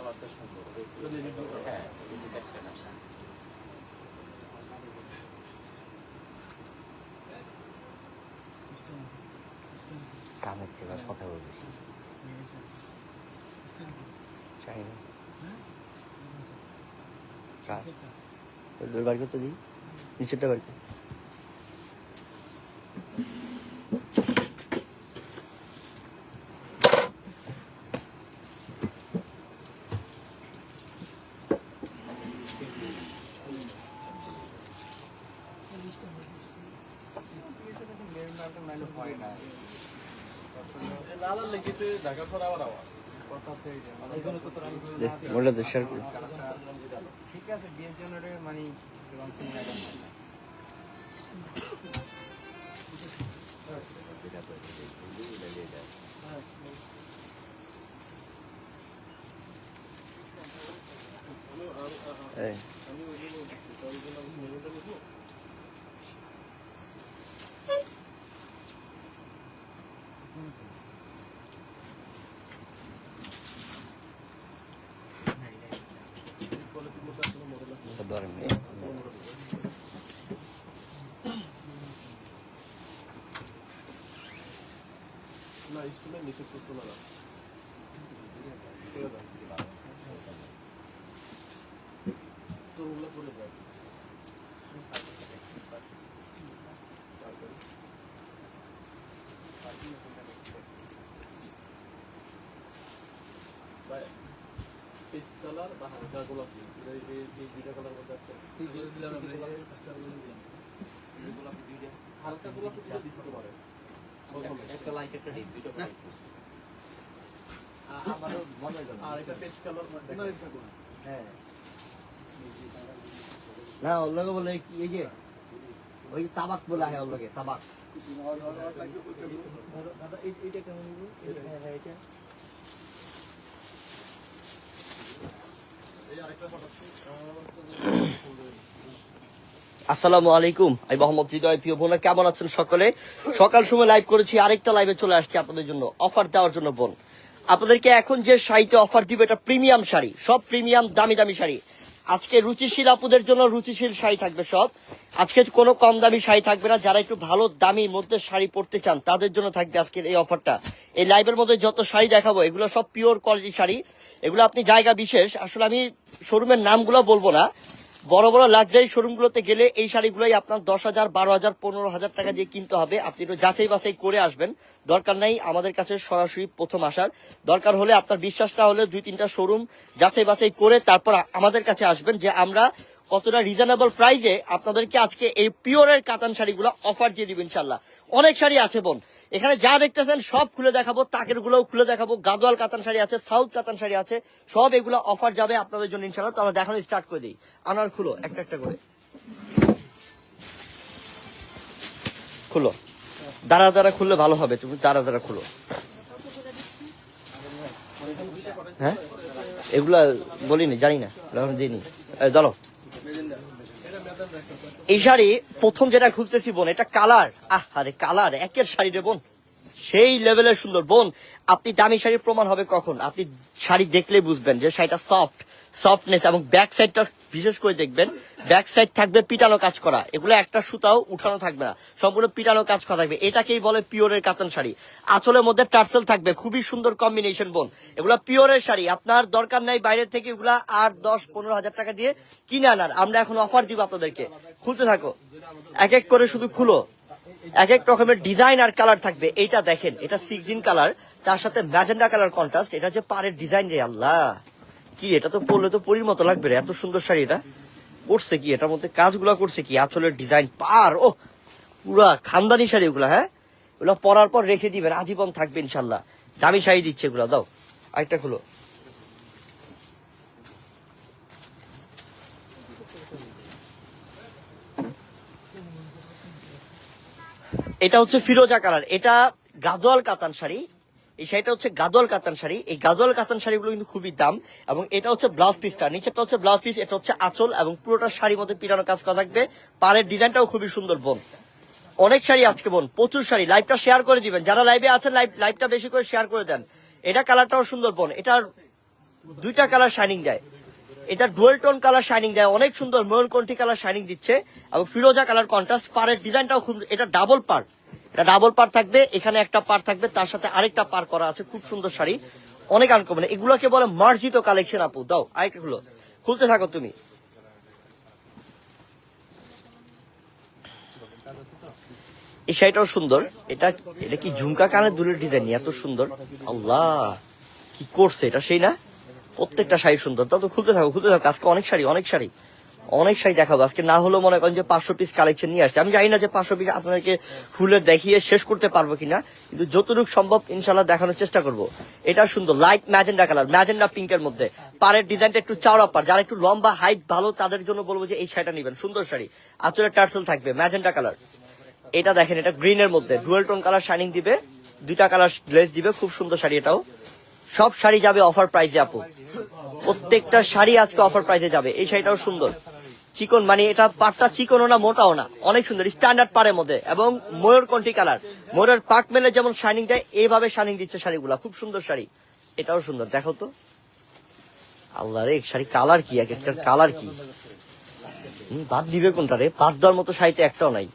আলাদা সুন্দর হ্যাঁ দেখছেন আপনি। কানের থেকে কথা বলবি চাই। না কার ওই বাড়ি করতে দিই নিচেরটা বাড়ি ঠিক আছে মানে এই, তো ধরেন এই। কালার বা হালকা গোলাপি এই এই এই দুইটা কালার মধ্যে একটা গোলাপি না ওর লগে বলে, এই যে, ওই তাবাক বলা হয় ওর লগে তাবাক। দাদা এই এইটা কেমন হ্যাঁ হ্যাঁ এটা এই আরেকটা পাঠাচ্ছি আসসালামু আলাইকুম। আমি মোহাম্মদ হৃদয় প্রিয় বোন কেমন আছেন সকলে? সকাল সময় লাইভ করেছি, আরেকটা লাইভে চলে আসছি আপনাদের জন্য অফার দেওয়ার জন্য বোন। আপনাদেরকে এখন যে শাড়িতে অফার দিবে, এটা প্রিমিয়াম শাড়ি, সব প্রিমিয়াম দামি দামি শাড়ি। আজকে রুচিশীল আপুদের জন্য রুচিশীল শাড়ি থাকবে সব। আজকে কোনো কম দামি শাড়ি থাকবে না। যারা একটু ভালো দামি মধ্যে শাড়ি পরতে চান, তাদের জন্য থাকবে আজকের এই অফারটা। এই লাইভের মধ্যে যত শাড়ি দেখাবো, এগুলো সব পিওর কোয়ালিটি শাড়ি। এগুলো আপনি জায়গা বিশেষ। আসলে আমি শোরুমের নামগুলো বলব না। বড় বড় লাক্সারি শোরুমগুলোতে গেলে এই শাড়িগুলোই আপনার দশ হাজার, বারো হাজার, পনেরো হাজার টাকা দিয়ে কিনতে হবে। আপনি একটু যাচাই বাছাই করে আসবেন। দরকার নাই আমাদের কাছে সরাসরি প্রথম আসার। দরকার হলে আপনার বিশ্বাসটা হলে দুই তিনটা শোরুম যাচাই বাছাই করে তারপর আমাদের কাছে আসবেন যে আমরা কতটা রিজনেবল প্রাইজে আপনাদেরকে আজকে এই পিওরের কাতান শাড়িগুলো অফার দিয়ে দিব ইনশাল্লাহ অনেক শাড়ি আছে বোন। এখানে যা দেখতেছেন সব খুলে দেখাবো, তাকের গুলোও খুলে দেখাবো। গাদোয়াল কাতান শাড়ি আছে সাউথ কাতান শাড়ি আছে, সব এগুলো অফার যাবে আপনাদের জন্য ইনশাল্লাহ তো আমরা দেখানো স্টার্ট করে দিই। আনার খুলো, একটা একটা করে। খুলো। দাঁড়া দাঁড়া খুললে ভালো হবে, তুমি দাঁড়া দাঁড়া খুলো। হ্যাঁ? এগুলা বলিনি, জানি না। দিইনি চলো এই শাড়ি প্রথম যেটা খুলতেছি বোন, এটা কালার। আহ আরে কালার, একের শাড়ি রে বোন। সেই লেভেলের সুন্দর। বোন, আপনি দামি শাড়ির প্রমাণ হবে কখন? আপনি শাড়ি দেখলেই বুঝবেন যে শাড়িটা সফট সফটনেস এবং ব্যাক সাইডটা বিশেষ করে দেখবেন ব্যাক সাইড থাকবে পিটানো কাজ করা। এগুলো একটা সুতাও উঠানো থাকবে না, সম্পূর্ণ পিটানো কাজ করা থাকবে। এটাকেই বলে পিওরের কাতান শাড়ি। আঁচলের মধ্যে টার্সেল থাকবে, খুবই সুন্দর কম্বিনেশন বোন এগুলো পিওরের শাড়ি, আপনার দরকার নাই বাইরে থেকে এগুলা আট, দশ, পনেরো হাজার টাকা দিয়ে কিনে আনার। আমরা এখন অফার দিব আপনাদেরকে। খুলতে থাকো। এক এক করে শুধু খুলো। এক এক রকমের ডিজাইন আর কালার থাকবে। এইটা দেখেন, এটা সি গ্রিন কালার তার সাথে ম্যাজেন্ডা কালার কন্ট্রাস্ট এটা যে পাড়ের ডিজাইন রে আল্লাহ। কি, এটা তো পরলে তো পরির মতো লাগবে এত সুন্দর শাড়ি এটা। করছে কি, এটার মধ্যে কাজগুলো করছে কি, আঁচলের ডিজাইন পার ও পুরা খানদানি শাড়ি ওগুলা হ্যাঁ? ওগুলো পরার পর রেখে দিবেন, আজীবন থাকবে ইনশাল্লাহ। দামি শাড়ি দিচ্ছে এগুলো, দাও, আরেকটা খুলো। এটা হচ্ছে ফিরোজা কালার, এটা গাদোয়াল কাতান শাড়ি। এই শাড়িটা হচ্ছে গাদোয়াল কাতান শাড়ি। এই গাদোয়াল কাতান শাড়িগুলো কিন্তু খুবই দাম এবং এটা হচ্ছে ব্লাউজ পিসটা নিচেটা হচ্ছে ব্লাউজ পিস, এটা হচ্ছে আঁচল এবং পুরোটা শাড়ির মধ্যে পিরানো কাজ করা থাকবে। পাড়ের ডিজাইনটাও খুবই সুন্দর বোন। অনেক শাড়ি আজকে বোন, প্রচুর শাড়ি। লাইভটা শেয়ার করে দিবেন। যারা লাইভে আছেন লাইভ লাইভটা বেশি করে শেয়ার করে দেন। এটা কালারটাও সুন্দর বোন। এটার দুইটা কালার শাইনিং দেয়। এটা ডুয়েল টোন কালার শাইনিং দেয়। অনেক সুন্দর ময়ূরকণ্ঠী কালার শাইনিং দিচ্ছে এবং ফিরোজা কালার কন্ট্রাস্ট পারের ডিজাইনটাও খুব এটা ডাবল পার এটা ডাবল পার থাকবে, এখানে একটা পার থাকবে, তার সাথে আরেকটা পার করা আছে, খুব সুন্দর শাড়ি। অনেক আনকমন এগুলোকে বলে মার্জিত কালেকশন আপু। দাও, আরেকটা খুলো। খুলতে থাকো তুমি। এই শাড়িটাও সুন্দর। এটা এটা কি ঝুমকা কানের দুলের ডিজাইন এত সুন্দর। আল্লাহ, কি করছে? এটা সেই না? প্রত্যেকটা শাড়ি সুন্দর। তাও তো খুলতে থাকো খুলতে থাকো। আজকে অনেক শাড়ি অনেক শাড়ি। অনেক শাড়ি দেখাবো। আজকে না হলেও মনে করেন যে পাঁচশো পিস কালেকশন নিয়ে আসছে। আমি জানি না যে পাঁচশো পিস আপনাদেরকে ফুলে দেখিয়ে শেষ করতে পারব কিনা, কিন্তু যতটুকু সম্ভব ইনশাল্লাহ দেখানোর চেষ্টা করব। এটা সুন্দর লাইট ম্যাজেন্ডা কালার ম্যাজেন্ডা পিঙ্কের মধ্যে। পাড়ের ডিজাইনটা একটু চাওড়া পার যারা একটু লম্বা হাইট ভালো, তাদের জন্য বলব যে এই শাড়িটা নেবেন। সুন্দর শাড়ি আচলের টার্সেল থাকবে ম্যাজেন্ডা কালার এটা দেখেন, এটা গ্রিনের মধ্যে। ডুয়েল টোন কালার শাইনিং দিবে, দুইটা কালার গ্লেজ দিবে, খুব সুন্দর শাড়ি এটাও। সব শাড়ি যাবে অফার প্রাইসে আপু। প্রত্যেকটা শাড়ি আজকে অফার প্রাইসে যাবে, এই শাড়িটাও সুন্দর। চিকন মানে এটা পাটটা চিকনও না, মোটাও না। অনেক সুন্দর স্ট্যান্ডার্ড পাড়ের মধ্যে। এবং ময়ূর কন্টি কালার ময়ূরের পাক মেলে যেমন শাইনিং দেয় এইভাবে শাইনিং দিচ্ছে শাড়িগুলা। খুব সুন্দর শাড়ি। এটাও সুন্দর, দেখো তো। আল্লাহ রে, শাড়ি কালার কি? এক একটার কালার কি? বাদ দিবে কোনটা রে? বাদ দেওয়ার মতো শাড়িতে একটাও নাই।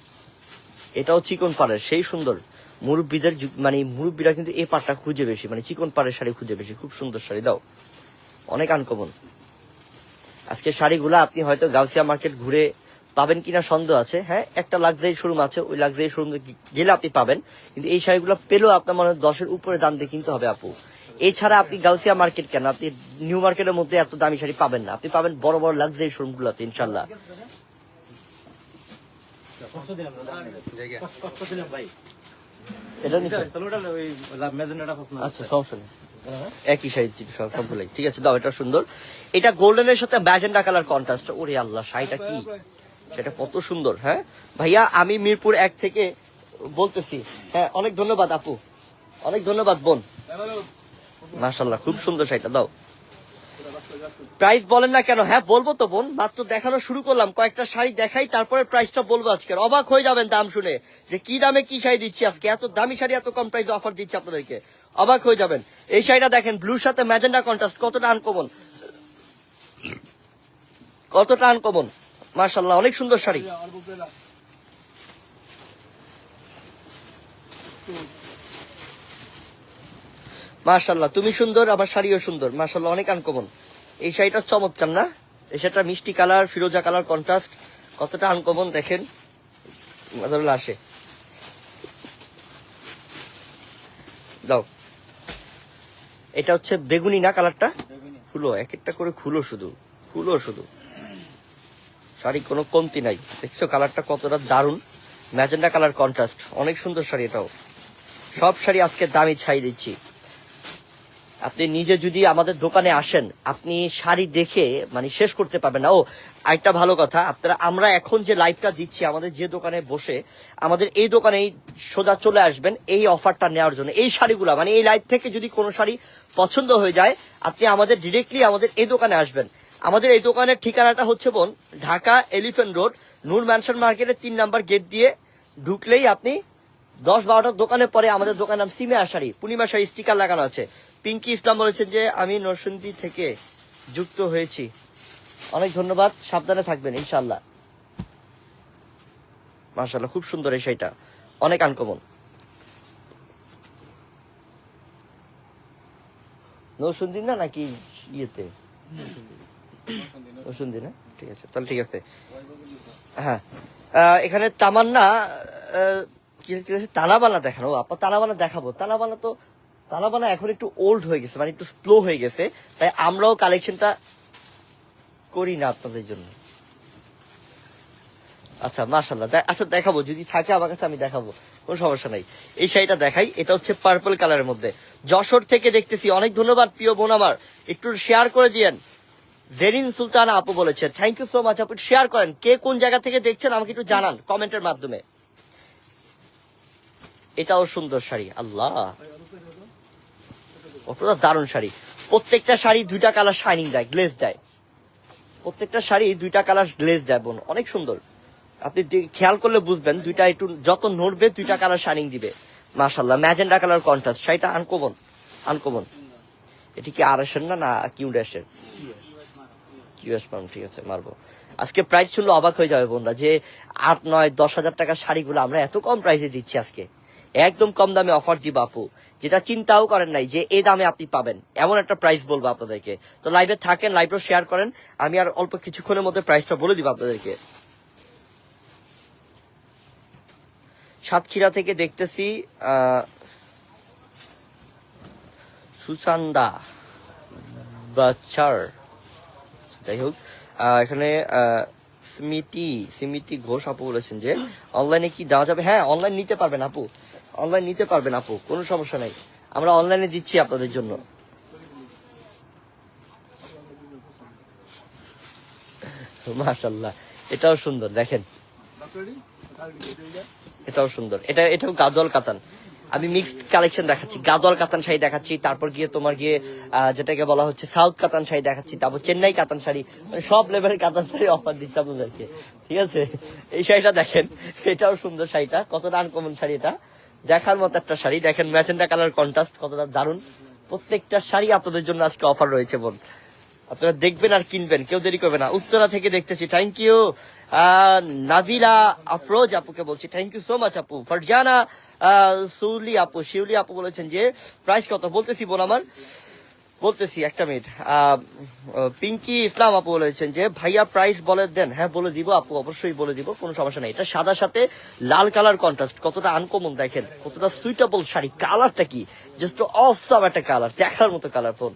এটাও চিকন পাড়ের, সেই সুন্দর। মুরব্বীদের মানে মুরব্বীরা কিন্তু এই পাটটা খুঁজে বেশি মানে চিকন পাড়ের শাড়ি খুঁজে বেশি। খুব সুন্দর শাড়ি, দাও। অনেক আনকমন আজকে শাড়িগুলা আপনি হয়তো গাউসিয়া মার্কেট ঘুরে পাবেন কিনা সন্দেহ আছে। হ্যাঁ একটা লাক্সারি শোরুম আছে ওই লাক্সারি শোরুম গেলে আপনি পাবেন। কিন্তু এই শাড়িগুলো পেলেও আপনার মনে হয় দশের উপরে দাম দিয়ে কিনতে হবে আপু। এছাড়া আপনি গাউসিয়া মার্কেট কেন? আপনি নিউ মার্কেটের মধ্যে এত দামি শাড়ি পাবেন না। আপনি পাবেন বড় বড় লাক্সারি শোরুম গুলোতে ইনশাল্লাহ এটা আচ্ছা সমস্যা নেই। একই সাইজ সব, সবগুলোই। ঠিক আছে, দাও, এটা সুন্দর। এটা গোল্ডেনের সাথে ম্যাজেন্ডা কালার কন্ট্রাস্ট ওরে আল্লাহ, শাড়িটা কি? সেটা কত সুন্দর হ্যাঁ? ভাইয়া, আমি মিরপুর এক থেকে বলতেছি হ্যাঁ অনেক ধন্যবাদ আপু। অনেক ধন্যবাদ, বোন। মাশাল্লাহ খুব সুন্দর শাড়িটা, দাও। প্রাইস বলেন না কেন হ্যাঁ বলব তো, বোন। মাত্র দেখানো শুরু করলাম, কয়েকটা শাড়ি দেখাই, তারপরে প্রাইসটা বলব আজকে অবাক হয়ে যাবেন দাম শুনে, যে কি দামে কি শাড়ি দিচ্ছি আজকে? এত দামি শাড়ি, এত কম প্রাইসে অফার দিচ্ছি আপনাদেরকে। অবাক হয়ে যাবেন। এই শাড়িটা দেখেন ব্লুর সাথে ম্যাজেন্ডা কন্ট্রাস্ট কতটা আনকমন কতটা আনকমন মার্শাল্লাহ অনেক সুন্দর শাড়ি। মার্শাল্লাহ তুমি সুন্দর আবার শাড়িও সুন্দর। মার্শাল্লাহ অনেক আনকমন এই শাড়িটা চমৎকার না? এই শাড়িটা মিষ্টি কালার, ফিরোজা কালার কন্ট্রাস্ট কতটা আনকমন দেখেন। আসে। দাও এটা হচ্ছে বেগুনি না কালারটা? খুলো এক একটা করে খুলো শুধু। খুলো শুধু। শাড়ি কোনো কমতি নাই। দেখছ কালারটা কতটা দারুণ? ম্যাজেন্ডা কালার কন্ট্রাস্ট অনেক সুন্দর শাড়ি এটাও। সব শাড়ি আজকে দামি ছাই দিচ্ছি। আপনি নিজে যদি আমাদের দোকানে আসেন, আপনি শাড়ি দেখে মানে শেষ করতে পারবেন না। ও, আরেকটা ভালো কথা, আপনারা, আমরা এখন যে লাইভটা দিচ্ছি, আমাদের যে দোকানে বসে, আমাদের এই দোকানেই সোজা চলে আসবেন এই অফারটা নেওয়ার জন্য। এই শাড়িগুলো মানে এই লাইভ থেকে যদি কোনো শাড়ি পছন্দ হয়ে যায়, আপনি আমাদের ডিরেক্টলি আমাদের এই দোকানে আসবেন। আমাদের এই দোকানের ঠিকানাটা হচ্ছে বোন, Dhaka Elephant Road Noor Mansion মার্কেটের তিন নাম্বার গেট দিয়ে ঢুকলেই আপনি দশ বারোটার দোকানে পরে আমাদের দোকানের নাম সিমে আশারি পূর্ণিমা শাড়ি স্টিকার লাগানো আছে। পিঙ্কি ইসলাম বলেছেন যে, আমি নরসিংদী থেকে যুক্ত হয়েছি। অনেক ধন্যবাদ, সাবধানে থাকবেন ইনশাল্লাহ মাশাল্লাহ খুব সুন্দর এই শাড়িটা। অনেক আনকমন নরসিংদী না নাকি ইয়েতে? নৌসুন্দি না ঠিক আছে, তাহলে ঠিক আছে। হ্যাঁ এখানে তামান্না তালাবানা দেখানো। আপা তালাবানা দেখাবো। তালাবানা তো তালাবানা এখন একটু ওল্ড হয়ে গেছে মানে একটু স্লো হয়ে গেছে। তাই আমরাও কালেকশনটা করি না আপনাদের জন্য। আচ্ছা মাশাল্লাহ দে- আচ্ছা দেখাবো। যদি থাকে আমার কাছে, আমি দেখাবো। কোনো সমস্যা নাই। এই শাড়িটা দেখাই। এটা হচ্ছে পার্পল কালারের মধ্যে। যশোর থেকে দেখতেছি। অনেক ধন্যবাদ, প্রিয় বোন আমার। একটু শেয়ার করে দিয়েন। জেরিন সুলতানা আপু বলেছে থ্যাংক ইউ সো মাচ আপু। শেয়ার করেন। কে কোন জায়গা থেকে দেখছেন? আমাকে একটু জানান কমেন্টের মাধ্যমে। এটাও সুন্দর শাড়ি। আল্লাহ। অতটা দারুণ শাড়ি। প্রত্যেকটা শাড়ি দুইটা কালার শাইনিং দেয় গ্লেজ দেয়। প্রত্যেকটা শাড়ি দুইটা কালার গ্লেজ দেয়, বোন। অনেক সুন্দর। আপনি খেয়াল করলে বুঝবেন, দুইটা একটু যত নড়বে, দুইটা কালার শাইনিং দিবে। মাশাল্লাহ ম্যাজেন্ডা কালার কন্ট্রাস্ট শাড়িটা আনকমন আনকমন এটি কি আর না না কিউ ড্যাশের কিউএস পাম ঠিক আছে, মারবো। আজকে প্রাইস শুনলে অবাক হয়ে যাবে বোনরা যে আট, নয়, দশ হাজার টাকার শাড়িগুলো আমরা এত কম প্রাইসে দিচ্ছি আজকে। একদম কম দামে অফার দিব আপু। যেটা চিন্তাও করেন নাই যে এই দামে আপনি পাবেন। এমন একটা প্রাইস বলব আপনাদেরকে। তো লাইভে থাকেন লাইভটা শেয়ার করেন। আমি আর অল্প কিছুক্ষণের মধ্যে প্রাইসটা বলে দিব আপনাদেরকে। সাতক্ষীরা থেকে দেখতেছি সুসান্দা বাচার যাই হোক এখানে স্মৃতি স্মিতি স্মিতি ঘোষ আপু বলেছেন যে অনলাইনে কি দেওয়া যাবে? হ্যাঁ অনলাইন নিতে পারবেন আপু। অনলাইন নিতে পারবেন আপু, কোনো সমস্যা নাই। আমরা অনলাইনে দিচ্ছি আপনাদের জন্য। মাশাল্লাহ এটাও সুন্দর, দেখেন। এটাও সুন্দর। এটা, এটাও গাদোয়াল কাতান। আমি মিক্সড কালেকশন দেখাচ্ছি। গাদোয়াল কাতান শাড়ি দেখাচ্ছি, তারপর গিয়ে তোমার গিয়ে যেটাকে বলা হচ্ছে সাউথ কাতান শাড়ি দেখাচ্ছি, তারপর চেন্নাই কাতান শাড়ি মানে সব লেভেলের কাতান শাড়ি অফার দিচ্ছে আপনাদেরকে। ঠিক আছে? এই শাড়িটা দেখেন, এটাও সুন্দর শাড়িটা, কতটা আনকমন শাড়ি এটা। দেখার মতো একটা শাড়ি। দেখেন ম্যাজেন্ডা কালার কন্ট্রাস্ট কতটা দারুণ। প্রত্যেকটা শাড়ি আপনাদের জন্য আজকে অফার রয়েছে বোন। আপনারা দেখবেন আর কিনবেন, কেউ দেরি করবে না। উত্তরা থেকে দেখতেছি। থ্যাংক ইউ নাভিলা আফরোজ আপুকে বলছি থ্যাংক ইউ সো মাচ আপু। ফারজানা সুলি আপু, শিউলি আপু বলেছেন যে প্রাইস কত? বলতেছি বোন আমার। বলতেছি, একটা মিনিট পিঙ্কি ইসলাম আপু বলেছেন যে, ভাইয়া প্রাইস বলে দেন। হ্যাঁ বলে দিব আপু, অবশ্যই বলে দিব, কোনো সমস্যা নেই। এটা সাদা সাথে লাল কালার কন্ট্রাস্ট কতটা আনকমন দেখেন, কতটা সুইটেবল শাড়ি। কালারটা কি? জাস্ট অসম একটা কালার দেখার মতো কালার ফোন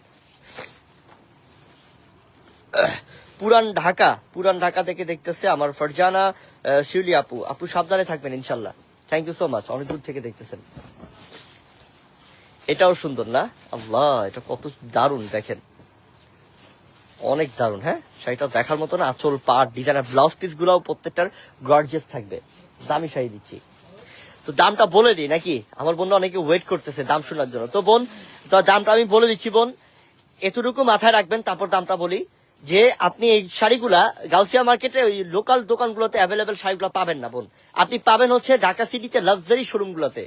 পুরান ঢাকা পুরান ঢাকা থেকে দেখতেছে আমার ফারজানা শিউলি আপু। আপু সাবধানে থাকবেন, ইনশাল্লাহ। থ্যাংক ইউ সো মাচ অনেক দূর থেকে দেখতেছেন। এটাও সুন্দর না? আল্লাহ, এটা কত দারুণ, দেখেন। অনেক দারুণ হ্যাঁ? শাড়িটা দেখার মতো না, আচল, পাট, ডিজাইনার ব্লাউজ পিস গুলাও প্রত্যেকটার গর্জেস থাকবে। দামি শাড়ি দিচ্ছি। তো দামটা বলে দিই, নাকি? আমার বোন অনেকে ওয়েট করতেছে দাম শোনার জন্য। তো বোন দামটা আমি বলে দিচ্ছি বোন। এতটুকু মাথায় রাখবেন, তারপর দামটা বলি। যে আপনি এই শাড়িগুলা গাউসিয়া মার্কেটে ওই লোকাল দোকানগুলোতে অ্যাভেলেবেল শাড়িগুলো পাবেন না, বোন। আপনি পাবেন হচ্ছে ঢাকা সিটিতে লাক্সারি শোরুমগুলোতে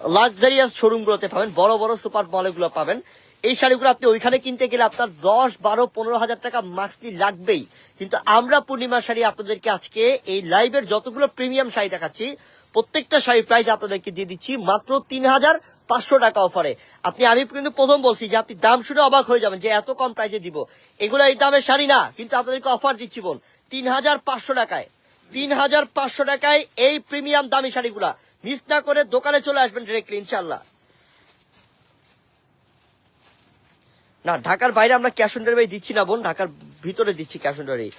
লাক্সারিয়াস শোরুমগুলোতে পাবেন, বড় বড় সুপার মলগুলো পাবেন। এই শাড়িগুলো আপনি ওইখানে কিনতে গেলে আপনার দশ, বারো, পনেরো হাজার টাকা মাসলি লাগবেই। কিন্তু আমরা পূর্ণিমা শাড়ি আপনাদেরকে আজকে এই লাইভের যতগুলো প্রিমিয়াম শাড়ি দেখাচ্ছি, প্রত্যেকটা শাড়ির প্রাইস আপনাদেরকে দিয়ে দিচ্ছি মাত্র তিন হাজার পাঁচশো টাকা অফারে আপনি, আমি কিন্তু প্রথম বলছি যে আপনি দাম শুনে অবাক হয়ে যাবেন যে এত কম প্রাইসে দিব। এগুলো এই দামের শাড়ি না, কিন্তু আপনাদেরকে অফার দিচ্ছি বোন, তিন হাজার পাঁচশো টাকায়। তিন হাজার পাঁচশো টাকায় এই প্রিমিয়াম দামি শাড়িগুলা। মিস না করে দোকানে চলে আসবেন ডিরেক্টলি ইনশাল্লাহ না, ঢাকার বাইরে আমরা ক্যাশ অন ডেলিভারি দিচ্ছি না, বোন। ঢাকার ভিতরে দিচ্ছি ক্যাশ অন ডেলিভারি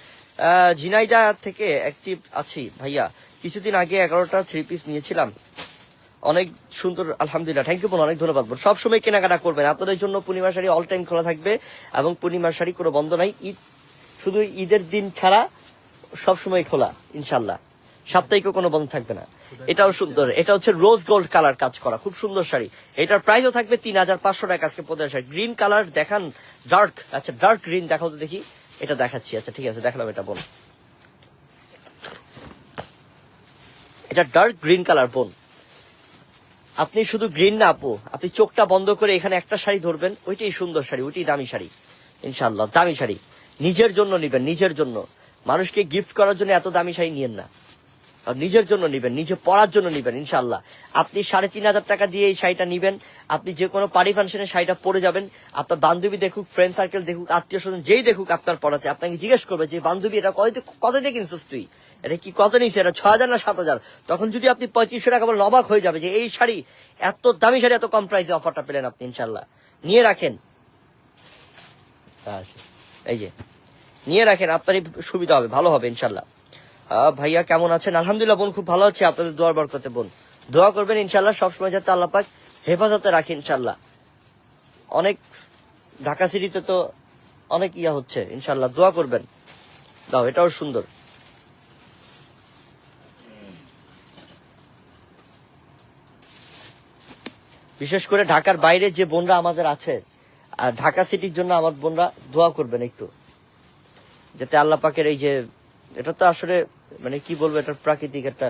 ঝিনাইদা থেকে অ্যাক্টিভ আছি, ভাইয়া। কিছুদিন আগে এগারোটা থ্রি পিস নিয়েছিলাম। অনেক সুন্দর, আলহামদুলিল্লাহ। থ্যাংক ইউ বোন। অনেক ধন্যবাদ, বোন। সবসময় কেনাকাটা করবেন আপনাদের জন্য পূর্ণিমা শাড়ি অল টাইম খোলা থাকবে এবং পূর্ণিমার শাড়ি কোনো বন্ধ নাই। ঈদ শুধু ঈদের দিন ছাড়া সবসময় খোলা ইনশাল্লাহ সাপ্তাহিকও কোনো বন্ধ থাকবে না। এটাও সুন্দর। এটা হচ্ছে রোজ গোল্ড কালার কাজ করা। খুব সুন্দর শাড়ি। এটার প্রাইসও থাকবে তিন হাজার পাঁচশো টাকা আজকে পদের শাড়ি। গ্রিন কালার দেখান ডার্ক আচ্ছা ডার্ক গ্রিন দেখাও তো দেখি। এটা দেখাচ্ছি। আচ্ছা ঠিক আছে, দেখালাম এটা, বোন। এটা ডার্ক গ্রিন কালার বোন। আপনি শুধু গ্রিন না, আপু। আপনি চোখটা বন্ধ করে এখানে একটা শাড়ি ধরবেন, ওইটাই সুন্দর শাড়ি, ওইটাই দামি শাড়ি। ইনশাল্লাহ দামি শাড়ি। নিজের জন্য নিবেন, নিজের জন্য। মানুষকে গিফট করার জন্য এত দামি শাড়ি নিয়েন না। নিজের জন্য নিবেন, নিজে পড়ার জন্য নিবেন ইনশাল্লাহ আপনি সাড়ে তিন হাজার টাকা দিয়ে এই শাড়িটা নিবেন, আপনি যে কোনো পার্টি ফাংশনে শাড়িটা পরে যাবেন, আপনার বান্ধবী দেখুক ফ্রেন্ড সার্কেল দেখুক, আত্মীয় স্বজন যেই দেখুক আপনার পড়াতে, আপনাকে জিজ্ঞেস করবে যে, বান্ধবী, এটা কত কত দিয়ে কিনছিস তুই? এটা কি কত নিয়েছে? এটা ছ হাজার না সাত হাজার? তখন যদি আপনি পঁয়ত্রিশশো টাকা বলেন অবাক হয়ে যাবে যে, এই শাড়ি, এত দামি শাড়ি, এত কম প্রাইসে অফারটা পেলেন আপনি ইনশাল্লাহ নিয়ে রাখেন। এই যে, নিয়ে রাখেন, আপনারই সুবিধা হবে, ভালো হবে ইনশাল্লাহ ভাইয়া কেমন আছেন? আলহামদুলিল্লাহ বোন, খুব ভালো আছে। আপনাদের দোয়ার বরকতে বোন। দোয়া করবেন ইনশাল্লাহ সবসময় যাতে আল্লাহ পাক হেফাজতে রাখে ইনশাল্লাহ অনেক, ঢাকা সিটিতে তো অনেক ইয়া হচ্ছে ইনশাল্লাহ দোয়া করবেন। দাও, এটাও সুন্দর। বিশেষ করে ঢাকার বাইরে যে বোনরা আমাদের আছে, আর ঢাকা সিটির জন্য আমার বোনরা দোয়া করবেন একটু। যাতে আল্লাহ পাকের এই যে এটা তো আসলে মানে কি বলব এটা প্রাকৃতিক একটা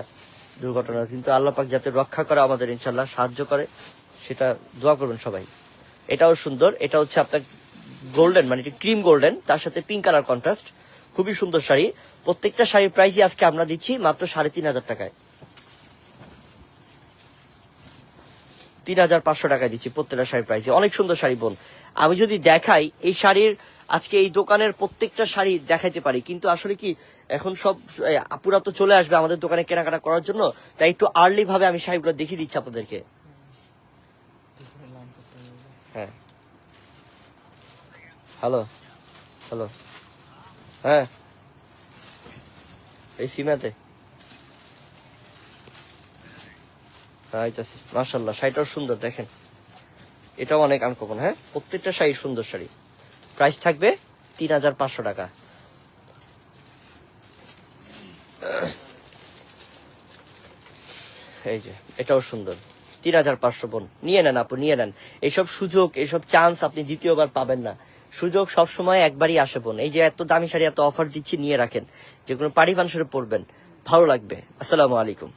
দুর্ঘটনা। কিন্তু আল্লাহ পাক যাতে রক্ষা করে আমাদের ইনশাল্লাহ সাহায্য করে, সেটা দোয়া করবেন সবাই। এটাও সুন্দর, এটা হচ্ছে আপনার গোল্ডেন মানে ক্রিম গোল্ডেন, তার সাথে পিঙ্ক কালার কন্ট্রাস্ট। খুবই সুন্দর শাড়ি। প্রত্যেকটা শাড়ির প্রাইসই আজকে আমরা দিচ্ছি মাত্র সাড়ে তিন হাজার টাকায়। তিন হাজার পাঁচশো টাকায় দিচ্ছি প্রত্যেকটা শাড়ির প্রাইসে। অনেক সুন্দর শাড়ি বোন। আমি যদি দেখাই, এই শাড়ির আজকে এই দোকানের প্রত্যেকটা শাড়ি দেখাইতে পারি। কিন্তু আসলে কি, এখন সব আপুরা তো চলে আসবে আমাদের দোকানে কেনাকাটা করার জন্য, তাই একটু আর্লি ভাবে আমি শাড়িগুলো দেখিয়ে দিচ্ছি আপনাদেরকে। হ্যাঁ। হ্যালো হ্যালো হ্যাঁ। এই সীমাতে। আইতাছি মাশাল্লাহ শাড়িটাও সুন্দর, দেখেন। এটাও অনেক আনকমন হ্যাঁ? প্রত্যেকটা শাড়ি সুন্দর শাড়ি। প্রাইস থাকবে তিন হাজার পাঁচশো টাকা। এই যে, এটাও সুন্দর। তিন হাজার পাঁচশো বোন। নিয়ে নেন আপু, নিয়ে নেন। এইসব সুযোগ এইসব চান্স আপনি দ্বিতীয়বার পাবেন না। সুযোগ সব সময় একবারই আসে বোন। এই যে এত দামি শাড়ি এত অফার দিচ্ছি, নিয়ে রাখেন। যে কোনো পাড়ি মানুষের পরবেন ভালো লাগবে। আসসালামু আলাইকুম।